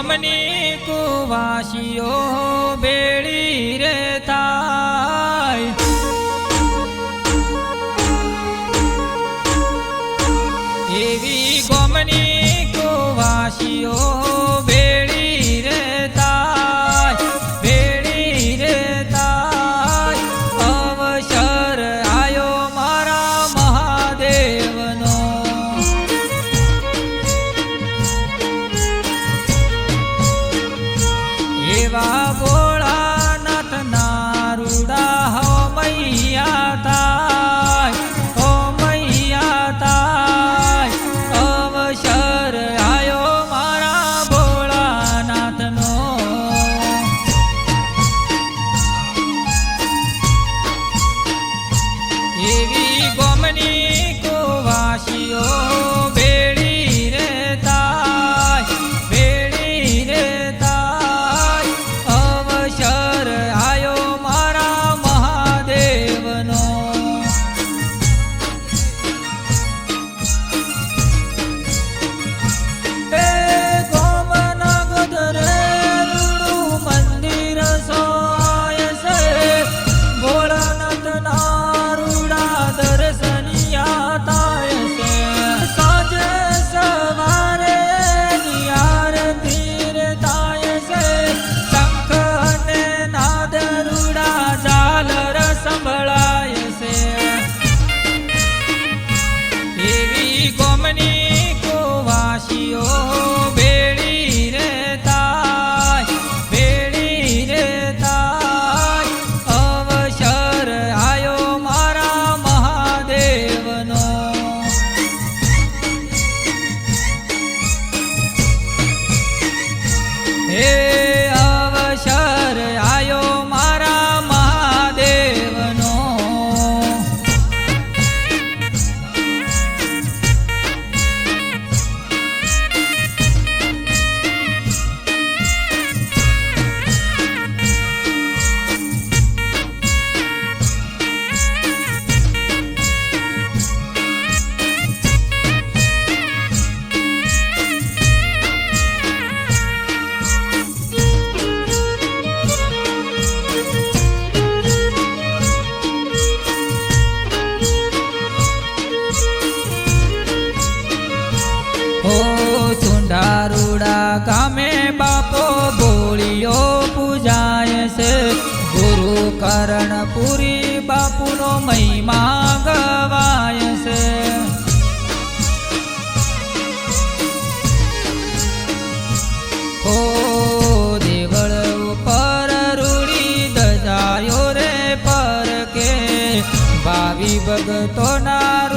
અમને કુવાસીઓ બે કરણપુરી બાપુનો મહિમા ગવાય છે. ભાવી ભગતોના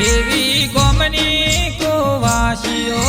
એવી ગોમની કોવાસીઓ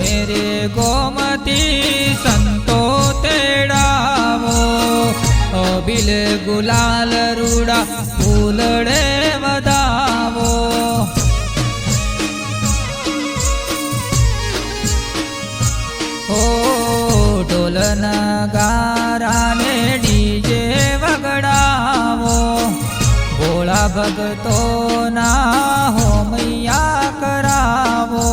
મેરે ગોમતી સંતો તેડાવો. અભિલ ગુલાલ રૂડા ફૂલડે વધાવો. ઓ ઢોલન ગારાને ડીજે વગડાવો. ભોળા ભગતોના હોમૈયા કરાવો.